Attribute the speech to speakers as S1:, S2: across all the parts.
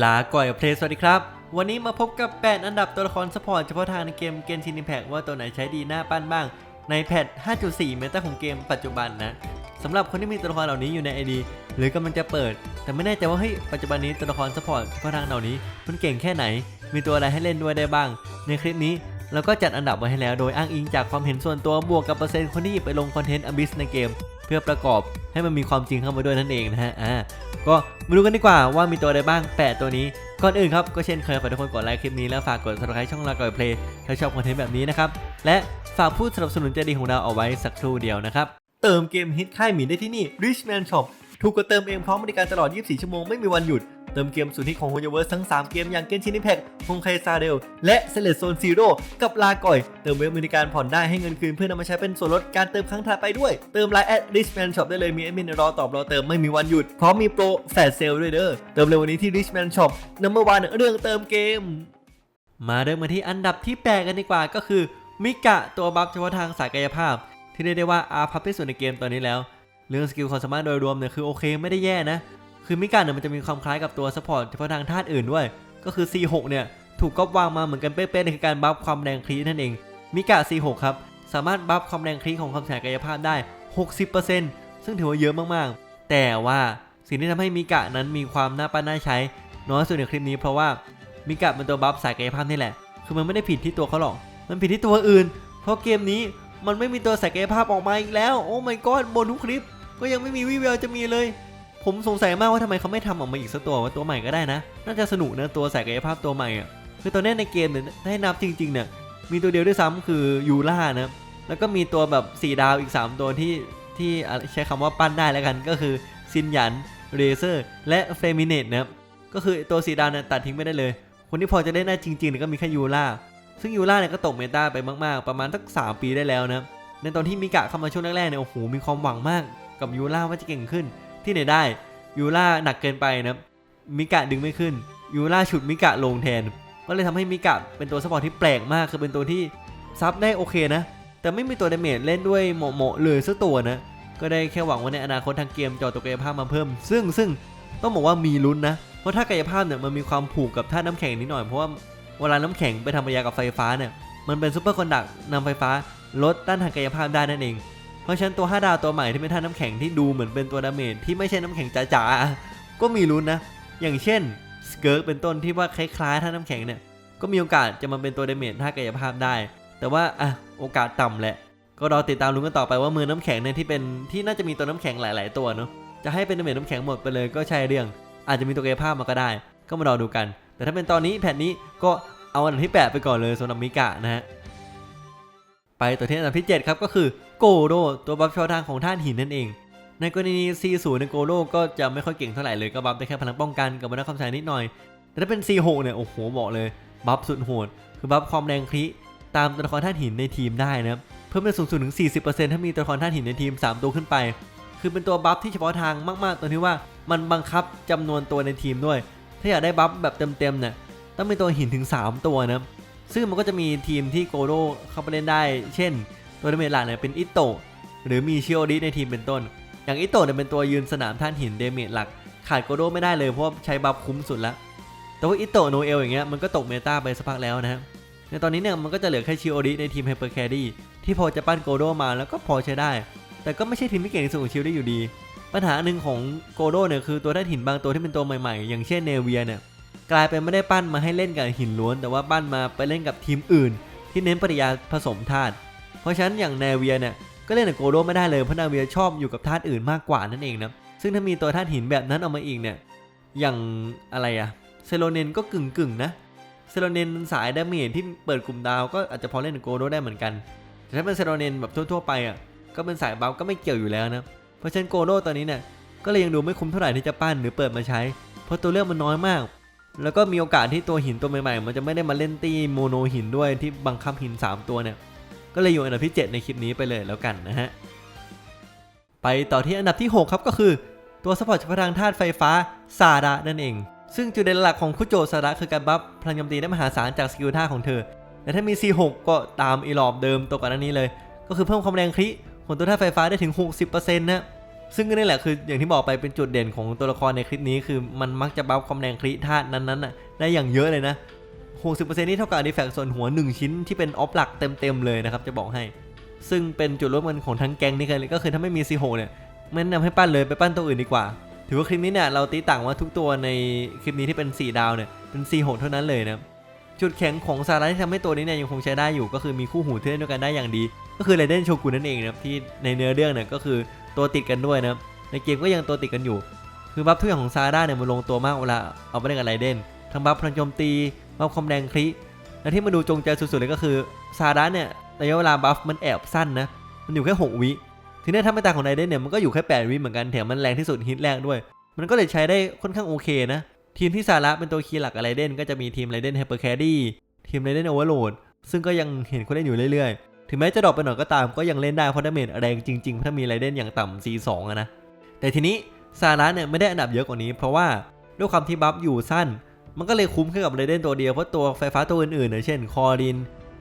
S1: ลาก่อยเพลสวัสดีครับ วันนี้มาพบกับ 8 อันดับตัวละครสปอร์ตเฉพาะทางในเกมเกนชิน i ิแพกว่าตัวไหนใช้ดีหน้าปั้นบ้าง ในแพท 5.4 เมตาของเกมปัจจุบันนะสำหรับคนที่มีตัวละครเหล่านี้อยู่ใน ID หรือกำลังจะเปิด แต่ไม่แน่ใจว่าเฮ้ยปัจจุบันนี้ตัวละครสปอร์ตเฉพาะทางเหล่านี้ มันเก่งแค่ไหน มีตัวอะไรให้เล่นด้วยได้บ้าง ในคลิปนี้ เราก็จัดอันดับไว้ให้แล้วโดยอ้างอิงจากความเห็นส่วนตัวบวกกับเปอร์เซ็นต์คนที่หยิบไปลงคอนเทนต์อ b ิสในเกม เพื่อประกอบให้มันมีความจริงเข้ามาด้วยนั่นเองนะฮะอ่าก็มาดูกันดีกว่าว่ามีตัวอะไรบ้าง 8 ตัวนี้ก่อนอื่นครับ ก็เช่นเคยฝากทุกคนกดไลค์คลิปนี้แล้วฝากกด subscribe ช่องลาก่อยเพลย์ถ้าชอบคอนเทนต์แบบนี้นะครับ และฝากผู้สนับสนุนใจดีของเราเอาไว้สักครู่เดียวนะครับ เติมเกมฮิตค่ายหมีได้ที่นี่ Richman Shop ถูกกว่าเติมเองพร้อมบริการตลอด 24 ชั่วโมงไม่มีวันหยุด เติมเกมสุดฮิตของ h o y o v e r s e ทั้ง 3 เกมอย่าง Genshin Impact ฮงไคซาเดล และ s e l e c t Zone Zero กับลาก่อย เติมเว็บบริการผ่อนได้ให้เงินคืนเพื่อนำมาใช้เป็นส่วนลดการเติมครั้งถัดไปด้วย เติมไลน์แอด Richman Shop ได้เลยมีแอดมินรอตอบรอเติมไม่มีวันหยุด พร้อมมีโปรแฟลชเซลด้วยเด้อ เติมเร็ววันนี้ที่ Richman Shop Number One เรื่องเติมเกม มาเริ่มมาที่อันดับที่8กันดีกว่าก็คือมิกะตัวบัฟเฉพาะทางสายกายภาพ ที่เรียกได้ว่าอาพับที่สุดในเกมตอนนี้แล้ว เรื่องสกิลความสามารถโดยรวมเนี่ยคือโอเคไม่ได้แย่นะ คือมิกะเนี่ยมันจะมีความคล้ายกับตัวซัพพอร์ตเฉพาะทางธาตุอื่นด้วย ก็คือ C6 เนี่ยถูกก๊อปวางมาเหมือนกันเป๊ะๆในการบัฟความแรงคลีนั่นเอง มิกะ C6 ครับ สามารถบัฟความแรงคลีของความแสงกายภาพได้ 60%ซึ่งถือว่าเยอะมากๆ แต่ว่าสิ่งที่ทำให้มิกะนั้นมีความน่าปั้นน่าใช้ น้อยสุดในคลิปนี้เพราะว่ามิกะเป็นตัวบัฟสายกายภาพนี่แหละ คือมันไม่ได้ผิดที่ตัวเขาหรอก มันผิดที่ตัวอื่น เพราะเกมนี้มันไม่มีตัวสายกายภาพออกมาอีกแล้ว โอ้ my god บนทุกคลิป ก็ยังไม่มีวิแววจะมีเลย ผมสงสัยมากว่าทำไมเขาไม่ทำออกมาอีกสักตัวว่าตัวใหม่ก็ได้นะ น่าจะสนุกนะตัวสายกายภาพตัวใหม่อะคือตอนนี้ในเกมเนี่ยถ้าให้นับจริงๆเนี่ยมีตัวเดียวด้วยซ้ำคือยูล่านะแล้วก็มีตัวแบบ4ดาวอีก 3 ตัวที่ที่ใช้คำว่าปั้นได้แล้วกันก็คือซินหยันเรเซอร์และเฟมิเนตนะครับก็คือตัวสีดาวเนี่ยตัดทิ้งไม่ได้เลย คนที่พอจะเล่นได้จริงๆเนี่ยก็มีแค่ยูล่าซึ่งยูล่าเนี่ยก็ตกเมตาไปมากๆ ประมาณสัก3ปีได้แล้วนะในตอนที่มิกะเข้ามาช่วงแรกๆเนี่ยโอ้โหมีความหวังมากกับยูล่าว่าจะเก่งขึ้น ที่ไหนได้ยูล่าหนักเกินไปนะมิกะดึงไม่ขึ้นยูล่าฉุดมิกะลงแทน ก็เลยทำให้มิกะเป็นตัวสปอร์ตที่แปลกมากคือเป็นตัวที่ซับได้โอเคนะ แต่ไม่มีตัวดาเมจเล่นด้วยเหมาะๆเลยสักตัวนะ ก็ได้แค่หวังว่าในอนาคตทางเกมจะเอตัวกายภาพมาเพิ่ม ซึ่งซึ่งต้องบอกว่ามีลุ้นนะ เพราะถ้ากายภาพเนี่ยมันมีความผูกกับธาตุน้ำแข็งนิดหน่อย เพราะว่าเวลาน้ำแข็งไปทำปฏิกิริยากับไฟฟ้าเนี่ยมันเป็นซูเปอร์คอนดักนำไฟฟ้าลดต้านทางกายภาพได้นั่นเอง เพราะฉะนั้นตัว 5 ดาวตัวใหม่ที่เป็นธาน้ำแข็งที่ดูเหมือนเป็นตัวดาเมจที่ไม่ใช่น้ำแข็งจ๋าๆก็มีลุ้นนะ อย่างเช่นสเกิร์กเป็นต้นที่ว่าคล้ายๆธาน้ำแข็งเนี่ยก็มีโอกาสจะมาเป็นตัวดาเมจธากายภาพได้ แต่ว่าอะโอกาสต่ำแหละก็รอติดตามลุ้นกันต่อไปว่ามือน้ำแข็งเนี่ยที่เป็นที่น่าจะมีตัวน้ำแข็งหลาย ๆ ตัวเนาะจะให้เป็นดาเมจน้ำแข็งหมดไปเลยก็ใช่เรื่อง อาจจะมีตัวกายภาพมาก็ได้ ก็มารอดูกัน แต่ถ้าเป็นตอนนี้แผ่นนี้ก็เอาอันดับที่ 8 ไปก่อนเลยสำหรับมิกะนะฮะไปตัวที่อันดับที่ 7 ครับก็คือ โกโดตัวบัฟชอทางของท่านหินนั่นเอง ในกรณี C0 ในโกโดก็จะไม่ค่อยเก่งเท่าไหร่เลยก็บัฟได้แค่พลังป้องกันกับมรรคคำสายนิดหน่อย แต่ถ้าเป็น C6 เนี่ยโอ้โหบอกเลยบัฟสุดโหดคือบัฟความแรงคลิตามตัวละครท่านหินในทีมได้นะเพิ่มเป็นสูงสุดถึง 40%ถ้ามีตัวละครท่านหินในทีม 3 ตัวขึ้นไป คือเป็นตัวบัฟที่เฉพาะทางมากๆ ตัวที่ว่ามันบังคับจำนวนตัวในทีมด้วย ถ้าอยากได้บัฟแบบเต็มๆเนี่ยต้องมีตัวหินถึง 3 ตัวนะซึ่งมันก็จะมีทีมที่โกโดเข้าไปเล่นได้ เช่น ตัวดาเมจหลักเนี่ยเป็นอิโตะหรือมีชิโอริในทีมเป็นต้น อย่างอิโตะเนี่ยเป็นตัวยืนสนามท่านหินเดเมจหลัก ขาดโกโดไม่ได้เลยเพราะใช้บัฟคุ้มสุดแล้ว แต่ว่าอิโตะโนเอลอย่างเงี้ยมันก็ตกเมตาไปสักพักแล้วนะในตอนนี้เนี่ยมันก็จะเหลือแค่ชิโอริในทีมไฮเปอร์แครี่ที่พอจะปั้นโกโดมาแล้วก็พอใช้ได้ แต่ก็ไม่ใช่ทีมที่เก่งที่สุดของชิโอริอยู่ดี ปัญหาหนึ่งของโกโดเนี่ยคือตัวท่านหินบางตัวที่เป็นตัวใหม่ๆ อย่างเช่นเนเวียเนี่ยกลายเป็นไม่ได้ปั้นมาให้เล่นกับหินล้วน แต่ว่าปั้นมาไปเล่นกับทีมอื่น ที่เน้นปริยาผสมธาตุ เพราะฉะนั้นอย่างเนเวียเนี่ยก็เล่นกับโกโดไม่ได้เลยเพราะนาเวียชอบอยู่กับธาตุอื่นมากกว่านั่นเองนะซึ่งถ้ามีตัวธาตุหินแบบนั้นออกมาอีกเนี่ยอย่างอะไรอะเซโลเนนก็กึ่งกึ่งนะเซโลเนนสายดาเมจที่เปิดกลุ่มดาวก็อาจจะพอเล่นกับโกโดได้เหมือนกัน แต่ถ้าเป็นเซโลเนนแบบทั่วๆไปอะก็เป็นสายบัฟก็ไม่เกี่ยวอยู่แล้วนะเพราะฉะนั้นโกโดตอนนี้เนี่ยก็เลยยังดูไม่คุ้มเท่าไหร่ที่จะปั้นหรือเปิดมาใช้ เพราะตัวเลือกมันน้อยมาก แล้วก็มีโอกาสที่ตัวหินตัวใหม่ๆ มันจะไม่ได้มาเล่นตีโมโนหินด้วยที่บังคับหิน 3 ตัวเนี่ย ก็เลยอยู่อันดับที่ 7 ในคลิปนี้ไปเลยแล้วกันนะฮะ ไปต่อที่อันดับที่ 6 ครับก็คือ ตัวสปอร์ตเฉพาะทางธาตุไฟฟ้าซาดะนั่นเอง ซึ่งจุดเด่นหลักของคุโจซาดะคือการบัฟพลังโจมตีได้มหาศาลจากสกิลท่าของเธอแต่ถ้ามี C6 ก็ตามอีลอบเดิมตัวก่อนหน้านี้เลย ก็คือเพิ่มความแรงคริของตัวธาตุไฟฟ้าได้ถึง 60%นะซึ่งก็นี่แหละคืออย่างที่บอกไปเป็นจุดเด่นของตัวละครในคลิปนี้คือมันมักจะบัฟความแรงคลิธาตุนั้นๆน่ะได้อย่างเยอะเลยนะ 60%นี่เท่ากับอาร์ติแฟกต์ส่วนหัว 1 ชิ้นที่เป็นออฟหลักเต็มๆเลยนะครับ จะบอกให้ ซึ่งเป็นจุดร่วมกันของทั้งแก๊งนี่เลยก็คือถ้าไม่มีซีโฮเนี่ยไม่แนะนำให้ปั้นเลยไปปั้นตัวอื่นดีกว่า ถือว่าคลิปนี้เนี่ยเราตีต่างว่าทุกตัวในคลิปนี้ที่เป็น 4 ดาวเนี่ยเป็นซีโฮเท่านั้นเลยนะจุดแข็งของซาร่าที่ทำให้ตัวนี้เนี่ยยังคงใช้ได้อยู่ ก็คือมีคู่หูที่เล่นด้วยกันได้อย่างดี ก็คือไรเดนโชกุนนั่นเองนะครับที่ในเนื้อเรื่องเนี่ยก็คือตัวติดกันด้วยนะในเกมก็ยังตัวติดกันอยู่ คือบัฟทุกอย่างของซาร่าเนี่ยมันลงตัวมากเวลาเอาไปเล่นกับไรเดนทั้งบัฟพลังโจมตีบัฟความแรงคลิและที่มาดูจงใจสุดๆเลยก็คือซาร่าเนี่ยระยะเวลาบัฟมันแอบสั้นนะ มันอยู่แค่ 6 วิ ทีนี้ถ้าไม่ตางของไรเดนเนี่ยมันก็อยู่แค่ 8 วิเหมือนกันแถมมันแรงที่สุดฮิตแรกด้วย มันก็เลยใช้ได้ค่อนข้างโอเคนะ ทีมที่ซาระเป็นตัวคีย์หลักกับไรเดนก็จะมีทีมไรเดนไฮเปอร์แคดี้ทีมไรเดนโอเวอร์โหลดซึ่งก็ยังเห็นคนเล่นอยู่เรื่อยๆ ถึงแม้จะดรอปไปหน่อยก็ตามก็ยังเล่นได้เพราะดาเมจแรงจริงๆถ้ามีไรเดนอย่างต่ำ C2 อะนะแต่ทีนี้ซาระเนี่ยไม่ได้อันดับเยอะกว่านี้ เพราะว่าด้วยความที่บัฟอยู่สั้น มันก็เลยคุ้มแค่กับไรเดนตัวเดียวเพราะตัวไฟฟ้าตัวอื่นๆเนี่ยเช่นคอริน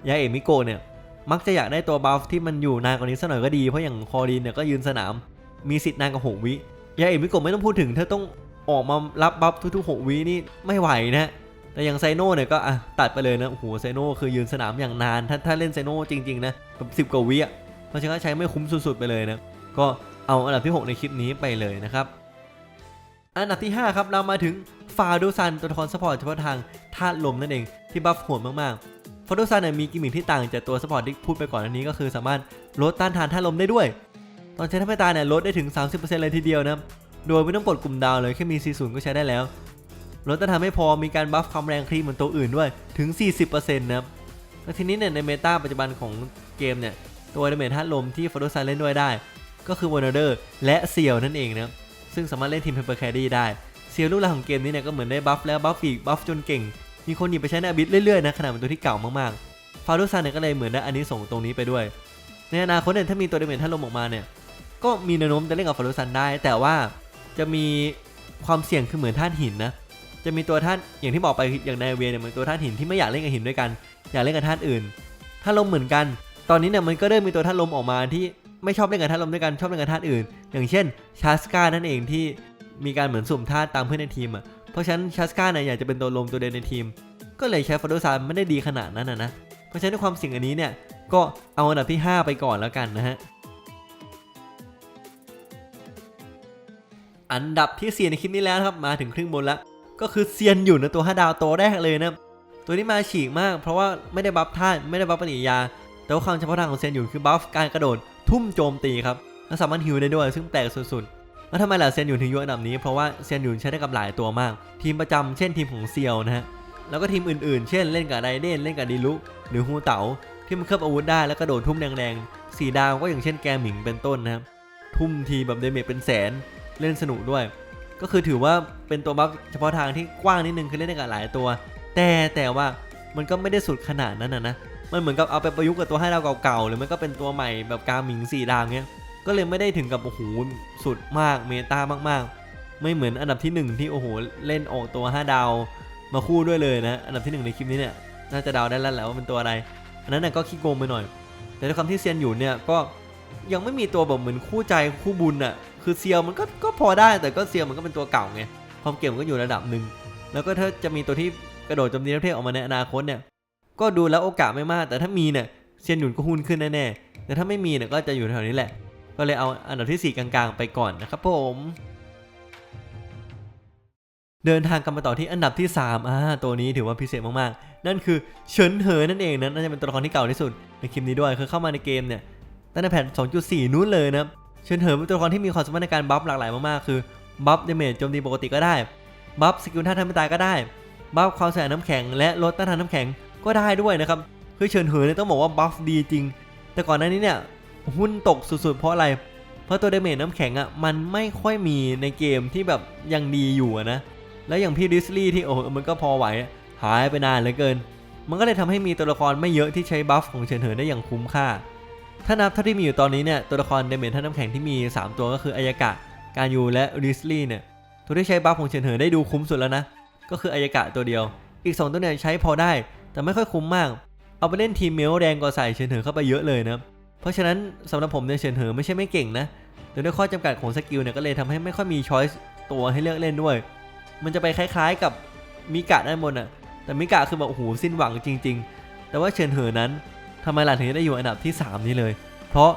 S1: ยาเอมิโกเนี่ยมักจะอยากได้ตัวบัฟที่มันอยู่นานกว่านี้สักหน่อยก็ดีเพราะอย่างคอรีนเนี่ยก็ยืนสนาม มีสิทธิ์นานกว่า6วิยาเอมิโกไม่ต้องพูดถึงเธอต้องออกมารับบัฟทุกๆ6วินี่ไม่ไหวนะแต่อย่างไซโน่เนี่ยก็อะตัดไปเลยนะโอ้โหไซโน่คือยืนสนามอย่างนาน ถ้าถ้าเล่นไซโน่จริงๆนะแบบสิบกว่าวิอะเพราะฉะนั้นใช้ไม่คุ้มสุดๆไปเลยนะก็เอาอันดับที่ 6 ในคลิปนี้ไปเลยนะครับ อันดับที่ 5 ครับเรามาถึง ฟาโดซันตัวละครซัพพอร์ตเฉพาะทางธาตุลมนั่นเองที่บัฟโหดมากๆฟอโดซันเนี่ยมีกิมมิคที่ต่างจากตัวสปอร์ตที่พูดไปก่อนอันนี้ก็คือสามารถลดต้านทานธาตุลมได้ด้วย ตอนใช้ท่าไม่ตาเนี่ยลดได้ถึง 30%เลยทีเดียวนะโดยไม่ต้องกดกลุ่มดาวเลยแค่มี 40 ก็ใช้ได้แล้วลดต้านทานไม่พอมีการบัฟความแรงครีมเหมือนตัวอื่นด้วยถึง 40%นะครับแล้วทีนี้เนี่ยในเมตาปัจจุบันของเกมเนี่ยตัวดาเมจธาตุลมที่ฟอโดซันเล่นด้วยได้ ก็คือวอร์เดอร์และเซียวนั่นเองนะซึ่งสามารถเล่นทีมเพเปอร์แคดี้ได้ เซียวลูกหลักของเกมนี้เนี่ยก็เหมือนได้บัฟแล้วบัฟอีกบัฟจนเก่ง มีคนหยิบไปใช้ในอบิทเรื่อยๆนะขนาดเป็นตัวที่เก่ามากๆฟารุซันเนี่ยก็เลยเหมือนได้อันนี้ส่งตรงนี้ไปด้วย ในอนาคตเนี่ยถ้ามีตัวเดเมจท่านลมออกมาเนี่ยก็มีแนวโน้มจะเล่นกับฟารุซันได้ แต่ว่าจะมีความเสี่ยงคือเหมือนท่านหินนะจะมีตัวท่านอย่างที่บอกไปอย่างในเวเนี่ยเหมือนตัวท่านหินที่ไม่อยากเล่นกับหินด้วยกัน อยากเล่นกับท่านอื่นท่านลมเหมือนกัน ตอนนี้เนี่ยมันก็เริ่มมีตัวท่านลมออกมาที่ไม่ชอบเล่นกับท่านลมด้วยกันชอบเล่นกับท่านอื่น อย่างเช่นชาสกานั่นเองที่ มีการเหมือนสุ่มท่าตามเพื่อนในทีมอะ เพราะฉะนั้นชาสกาเนี่ยอยากจะเป็นตัวลมตัวเด่นในทีม ก็เลยใช้ฟอโดซานไม่ได้ดีขนาดนั้นนะนะ เพราะฉะนั้นความเสิ่งอันนี้เนี่ยก็เอาอันดับที่ 5 ไปก่อนแล้วกันนะฮะ อันดับที่4ในคลิปนี้แล้วครับมาถึงครึ่งบนแล้ว ก็คือเซียนอยู่นะตัว5ดาวตัวแรกเลยนะตัวนี้มาฉีกมากเพราะว่าไม่ได้บัฟท่านไม่ได้บัฟปฏิยา แต่ว่าความเฉพาะทางของเซียนอยู่คือบัฟการกระโดดทุ่มโจมตีครับ และสามารถฮิวได้ด้วยซึ่งแปลกสุดๆ แล้วทำไมล่ะเซียนอยู่ถึงอยู่อันดับนี้เพราะว่าเซียนอยู่ใช้ได้กับหลายตัวมาก ทีมประจำเช่นทีมของเซียวนะฮะแล้วก็ทีมอื่นๆ เช่นเล่นกับไรเดนเล่นกับดีลุหรือฮูเต๋าที่มันเคลือบอาวุธได้แล้วก็โดดทุ่มแรงๆสีดาวก็อย่างเช่นแกหมิงเป็นต้นนะครับทุ่มทีแบบเดเมจเป็นแสนเล่นสนุกด้วย ก็คือถือว่าเป็นตัวบัฟเฉพาะทางที่กว้างนิดนึงคือเล่นได้กับหลายตัว แต่แต่ว่ามันก็ไม่ได้สุดขนาดนั้นนะนะมันเหมือนกับเอาไปประยุกต์กับตัวให้เราเก่าๆหรือมันก็เป็นตัวใหม่แบบกาหมิงสีดาวเงี้ย ก็เลยไม่ได้ถึงกับโอ้โหสุดมากเมตามากๆ ไม่เหมือนอันดับที่หนึ่งที่โอ้โหเล่นออกตัว 5 ดาวมาคู่ด้วยเลยนะ อันดับที่หนึ่งในคลิปนี้เนี่ยน่าจะเดาได้แล้วแหละว่าเป็นตัวอะไร อันนั้นน่ะก็ขี้โกงไปหน่อย แต่ด้วยความที่เซียนอยู่เนี่ยก็ยังไม่มีตัวแบบเหมือนคู่ใจคู่บุญอะคือเซียวมันก็ก็พอได้แต่ก็เซียวมันก็เป็นตัวเก่าไงความเก่งมันก็อยู่ระดับหนึ่งแล้วก็ถ้าจะมีตัวที่กระโดดโจมตีประเทศออกมาในอนาคตเนี่ยก็ดูแล้วโอกาสไม่มาก แต่ถ้ามีเนี่ยเซียนหยุนก็หุ้นขึ้นแน่ๆแต่ถ้าไม่มีเนี่ยก็จะอยู่แถวนี้แหละ ก็เลยเอาอันดับที่ 4 กลางๆ ไปก่อนนะครับผม เดินทางกันมาต่อที่อันดับที่3อ่าตัวนี้ถือว่าพิเศษมากๆ นั่นคือเฉินเหอนั่นเองนะน่าจะเป็นตัวละครที่เก่าที่สุดในคลิปนี้ด้วยคือเข้ามาในเกมเนี่ยตั้งแต่แพท2.4 นู้นเลยนะเฉินเหอเป็นตัวละครที่มีความสามารถในการบัฟหลากหลายมากๆคือบัฟเดเมจโจมตีปกติก็ได้บัฟสกิลท่าทำไม่ตายก็ได้บัฟความเสียหายน้ำแข็งและลดต้านทานน้ำแข็งก็ได้ด้วยนะครับคือเฉินเหอเนี่ยต้องบอกว่าบัฟดีจริง แต่ก่อนหน้านี้เนี่ย หุ้นตกสุดๆ เพราะอะไร เพราะตัวเดเมจน้ำแข็งอะมันไม่ค่อยมีในเกมที่แบบยังดีอยู่นะ แล้วอย่างพี่ดิสลี่ที่โอ้โหมันก็พอไหวหายไปนานเหลือเกิน มันก็เลยทำให้มีตัวละครไม่เยอะที่ใช้บัฟของเฉินเหอได้อย่างคุ้มค่า ถ้านับเท่าที่มีอยู่ตอนนี้เนี่ยตัวละครเดเมจท่าน้ำแข็งที่มี 3 ตัวก็คืออายากะ การยูและดิสลี่เนี่ยตัวที่ใช้บัฟของเฉินเหอได้ดูคุ้มสุดแล้วนะ ก็คืออายากะตัวเดียว อีก 2 ตัวเนี่ยใช้พอได้ แต่ไม่ค่อยคุ้มมาก เอาไปเล่นทีมเมลแดงก็ใส่เฉินเหอเข้าไปเยอะเลยนะ เพราะฉะนั้นสำหรับผมเนี่ยเฉินเหอไม่ใช่ไม่เก่งนะโดยด้วยข้อจำกัดของสกิลเนี่ยก็เลยทำให้ไม่ค่อยมีช้อยส์ตัวให้เลือกเล่นด้วย มันจะไปคล้ายๆกับมิกะด้านบนอะแต่มิกะคือแบบโอ้โหสิ้นหวังจริง ๆ แต่ว่าเฉินเหอนั้นทำไมล่ะถึงได้อยู่อันดับที่ 3 นี้เลย เพราะ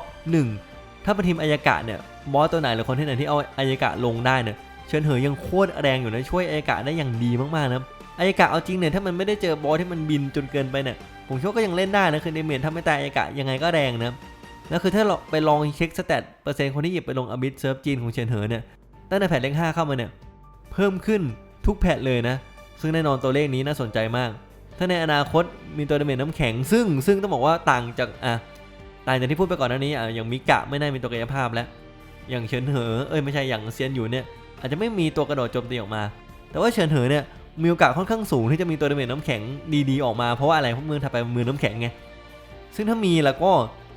S1: 1 ถ้าเป็นทีมอายากะเนี่ยบอสตัวไหนหรือคนที่ไหนที่เอาอายากะลงได้เนี่ยเฉินเหอยังโคตรแรงอยู่นะช่วยอายากะได้อย่างดีมากๆนะอายากะเอาจริงเนี่ยถ้ามันไม่ได้เจอบอสที่มันบินจนเกินไปเนี่ยผมคิดว่าก็ยังเล่นได้นะคือในเมนถ้าไม่ตายอายกะยังไงก็แรงนะ แล้วคือถ้าเราไปลองเช็คสเตตเปอร์เซ็นต์คนที่หยิบไปลงอบิสเซิร์ฟจีนของเฉินเหอเนี่ยตั้งแต่แพทเลข5เข้ามาเนี่ยเพิ่มขึ้นทุกแพทเลยนะ ซึ่งแน่นอนตัวเลขนี้น่าสนใจมาก ถ้าในอนาคตมีตัวดเมจน้ำแข็ง ซึ่งซึ่งต้องบอกว่าต่างจากอะต่างจากที่พูดไปก่อนหน้านี้อะอย่างมิกะไม่น่ามีตัวกายภาพแล้ว อย่างเฉินเหอเอ้ยไม่ใช่อย่างเซียนอยู่เนี่ยอาจจะไม่มีตัวกระโดดโจมตีออกมา แต่ว่าเฉินเหอเนี่ยมีโอกาสค่อนข้างสูงที่จะมีตัวดเมจน้ำแข็งดีๆออกมาเพราะว่าอะไรเพราะมือถัดไปมือน้ำแข็งไงซึ่งถ้ามีแล้วก็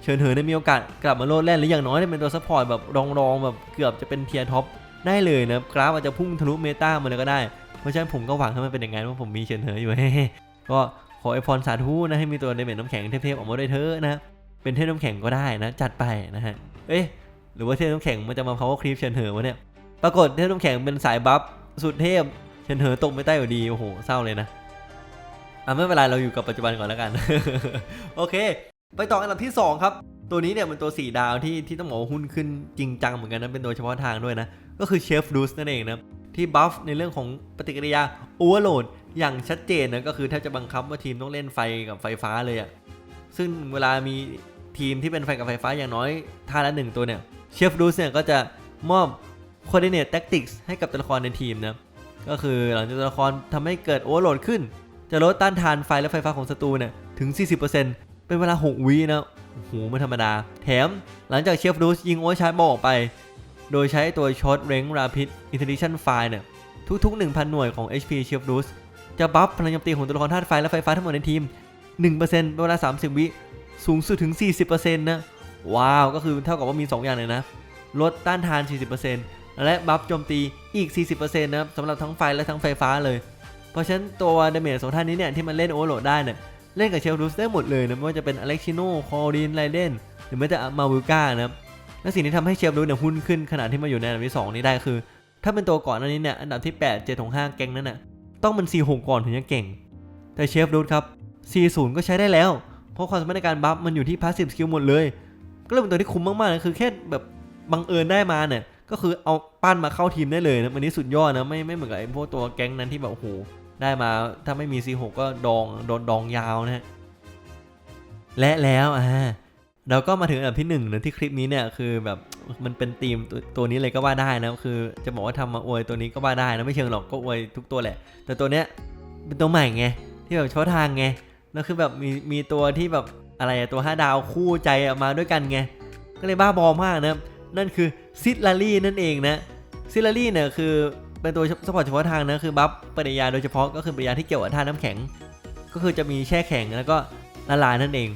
S1: ฉินเหอเนี่ยมีโอกาสกลับมาโลดแล่นหรืออย่างน้อยเนี่ยเป็นตัวซัพพอร์ตแบบรองๆแบบเกือบจะเป็นเทียร์ท็อปได้เลยนะกราฟอาจจะพุ่งทะลุเมตามาเลยก็ได้ เพราะฉะนั้นผมก็หวังให้มันเป็นอย่างนั้นว่าผมมีเฉินเหออยู่ก็ขอไอพรสาธุนะให้มีตัวเดเมจน้ำแข็งเทพๆออกมาด้วยเถอะนะเป็นเทพน้ำแข็งก็ได้นะจัดไปนะฮะเอ๊ะหรือว่าเทพน้ำแข็งมันจะมา power creep เฉินเหอวะเนี่ยปรากฏเทพน้ำแข็งเป็นสายบัฟสุดเทพเฉินเหอตกไม่ใต้อยู่ดีโอ้โหเศร้าเลยนะอะไม่เป็นไรเราอยู่กับปัจจุบันก่อนแล้วกัน โอเค ไปต่ออันดับที่ 2 ครับ ตัวนี้เนี่ยเป็นตัว 4 ดาวที่ที่ต้องบอกว่าหุ้นขึ้นจริงจังเหมือนกันนะเป็นโดยเฉพาะทางด้วยนะ ก็คือเชฟดูสนั่นเองนะที่บัฟในเรื่องของปฏิกิริยาโอเวอร์โหลดอย่างชัดเจนนะก็คือแทบจะบังคับว่าทีมต้องเล่นไฟกับไฟฟ้าเลยอะ่ะซึ่งเวลามีทีมที่เป็นไฟกับไฟฟ้าอย่างน้อยท่าละหนึ่งตัวเนี่ยเชฟดูสเนี่ยก็จะมอบ coordinate tactics ให้กับตัวละครในทีมนะก็คือหลังจากตัวละครทำให้เกิดโอเวอร์โหลดขึ้น จะลดต้านทานไฟและไฟฟ้าของศัตรูเนี่ยถึง 40%เเป็นเวลา 6 วินะโอ้โหไม่ธรรมดา แถมหลังจากเชฟดูสยิงโอชาร์บออกไป โดยใช้ตัวช็อตเร่งราพิดอินเทอร์ดิชันไฟเนี่ยทุกๆ 1,000 หน่วยของ HP Shield Boost จะบัฟพลังโจมตีของตัวละครธาตุไฟและไฟฟ้าทั้งหมดในทีม 1%เป็นเวลา 30 วิสูงสุดถึง 40%นะว้าว ก็คือเท่ากับว่ามี 2 อย่างเลยนะ ลดต้านทาน 40%และบัฟโจมตีอีก 40%นะครับสำหรับทั้งไฟและทั้งไฟฟ้าเลย เพราะฉะนั้นตัวดาเมจสองท่านนี้เนี่ยที่มันเล่นโอเวอร์โหลดได้เนี่ย เล่นกับเชลดูสได้หมดเลยนะไม่ว่าจะเป็นอเล็กชิโนคอรินไลเดนหรือแม้แต่มาวิลกานะครับและสิ่งที่ทำให้เชฟรูสเนี่ยหุ้นขึ้นขนาดที่มาอยู่ในอันดับที่ 2 นี้ได้คือ ถ้าเป็นตัวก่อนอันนี้เนี่ยอันดับที่ 8 7ของ5แกงนั้นน่ะต้องมัน 4 6 ก่อนถึงจะเก่ง แต่เชฟรูสครับ 40 ก็ใช้ได้แล้ว เพราะความสามารถในการบัฟมันอยู่ที่พาสซีฟสกิลหมดเลย ก็เลยเป็นตัวที่คุ้มมากๆนะคือแค่แบบบังเอิญได้มาเนี่ยก็คือเอาปั้นมาเข้าทีมได้เลยนะอันนี้สุดยอดนะไม่ไม่เหมือนกับไอ้พวกตัวแก๊งนั้นที่แบบโอ้โห ได้มาถ้าไม่มี C6 ก็ดองโดนดองยาวนะฮะและแล้วอ่าเราก็มาถึงอันดับที่หนึ่งนะที่คลิปนี้เนี่ยคือแบบมันเป็นธีมตัวตัวนี้เลยก็ว่าได้นะคือ จะบอกว่าทำมาอวยตัวนี้ก็ว่าได้นะไม่เชิงหรอกก็อวยทุกตัวแหละ แต่ตัวเนี้ยเป็นตัวใหม่ไงที่แบบเฉพาะทางไงแล้วคือแบบมีมีตัวที่แบบอะไรตัว5ดาวคู่ใจอะมาด้วยกันไงก็เลยบ้าบอมากนะนั่นคือซิลลารี่นั่นเองนะซิลลารี่เนี่ยคือ เป็นตัวสปอร์ตเฉพาะทางนะคือบัฟปริยาโดยเฉพาะก็คือปริยาที่เกี่ยวกับท่าน้ำแข็ง ก็คือจะมีแช่แข็งแล้วก็ละลายนั่นเอง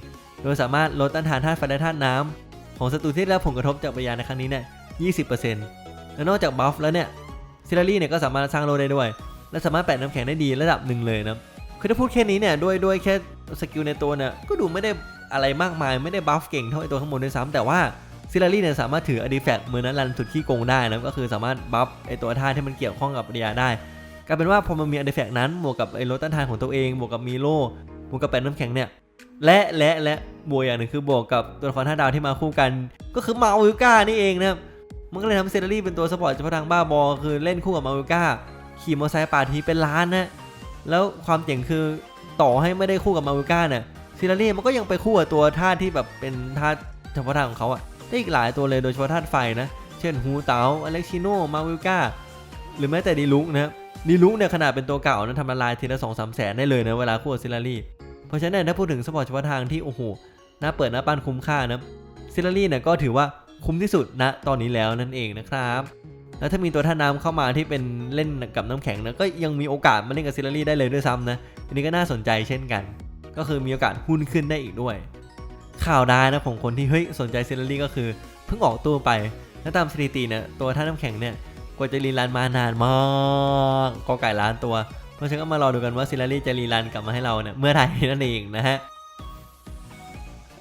S1: โดยสามารถลดต้านทานธาตุไฟและธาตุน้ำของศัตรูที่ได้รับผลกระทบจากปฏิกิริยาในครั้งนี้เนี่ย20%และนอกจากบัฟแล้วเนี่ยซิลลี่เนี่ยก็สามารถสร้างโลได้ด้วย และสามารถแปะน้ำแข็งได้ดีระดับหนึ่งเลยนะคือถ้าพูดแค่นี้เนี่ยด้วยด้วยแค่สกิลในตัวเนี่ยก็ดูไม่ได้อะไรมากมายไม่ได้บัฟเก่งเท่าไอตัวข้างบนด้วยซ้ำแต่ว่า ซิลารี่เนี่ยสามารถถืออดีแฟกต์มือนั้นรันสุดขี้โกงได้นะก็คือสามารถบัฟไอตัวท่าที่มันเกี่ยวข้องกับปฏิกิริยได้กลายเป็นว่าพอมันมีอดีแฟกต์นั้นบวกกับไอลดต้านทานของตัวเองบวกกับมีโลบวกกับแปะน้ำแข็งเนี่ยและและและบวกอย่างหนึ่งคือบวกกับตัวละครท่าดาวที่มาคู่กัน ก็คือมาวิลกานี่เองนะครับมันก็เลยทำเซนเนอรี่เป็นตัวสปอร์ตเฉพาะทางบ้าบอคือเล่นคู่กับมาวิลกาขี่มอเตอร์ไซค์ป่าทีเป็นล้านนะแล้วความเจ๋งคือต่อให้ไม่ได้คู่กับมาวิลกาเนี่ยซิลลารี่มันก็ยังไปคู่กับตัวท่าที่แบบเป็นท่าเฉพาะทางของเขาอะ ได้อีกหลายตัวเลยโดยเฉพาะท่าไฟนะ เช่นฮูเตาอเล็กชิโนมาวิลกาหรือแม้แต่ดีลุกนะดีลุกเนี่ยขนาดเป็นตัวเก่านะทำละลายทีละสองสามแสนได้เลยนะเวลาคู่กับซิลลารีเพราะฉะนั้นถ้าพูดถึงสปอร์ตเฉพาะทางที่โอ้โหน่าเปิดน่าปั้นคุ้มค่านะซิลลารีเนี่ยก็ถือว่าคุ้มที่สุดณตอนนี้แล้วนั่นเองนะครับแล้วถ้ามีตัวท่าน้ำเข้ามาที่เป็นเล่นกับน้ำแข็งนะก็ยังมีโอกาสมาเล่นกับซิลลารีได้เลยด้วยซ้ำนะอันนี้ก็น่าสนใจเช่นกัน ก็คือมีโอกาสหุ้นขึ้นได้อีกด้วย ข่าวได้นะของคนที่เฮ้ยสนใจซิลลารี่ก็คือเพิ่งออกตัวไปแล้วตามสถิติเนี่ยตัวท่าน้ำแข็งเนี่ยกว่าจะรีรันมานานมากก็ไก่ล้านตัว เพราะฉะนั้นก็มารอดูกันว่าซิลลารี่จะรีรันกลับมาให้เราเนี่ยเมื่อไหร่นั่นเองนะฮะ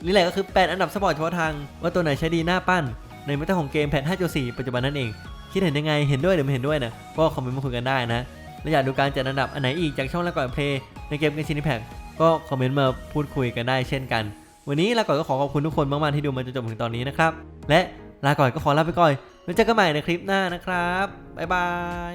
S1: นี่แหละก็คือ 8 อันดับสปอร์ตเฉพาะทาง ว่าตัวไหนใช้ดีหน้าปั้น ในเมตาของเกมแพท5.4 ปัจจุบันนั่นเอง คิดเห็นยังไงเห็นด้วยหรือไม่เห็นด้วยนะก็คอมเมนต์มาคุยกันได้นะและอยากดูการจัดอันดับอันไหนอีกจากช่องละก่อนเพลย์ในเกมเกมชินิแพกก็คอมเมนต์มาพูดคุยกันได้เช่นกัน วันนี้ลาก่อนก็ขอขอบคุณทุกคนมากๆที่ดูมาจนจบถึงตอนนี้นะครับ และลาก่อนก็ขอลาไปก่อนแล้วเจอกันใหม่ในคลิปหน้านะครับบ๊ายบาย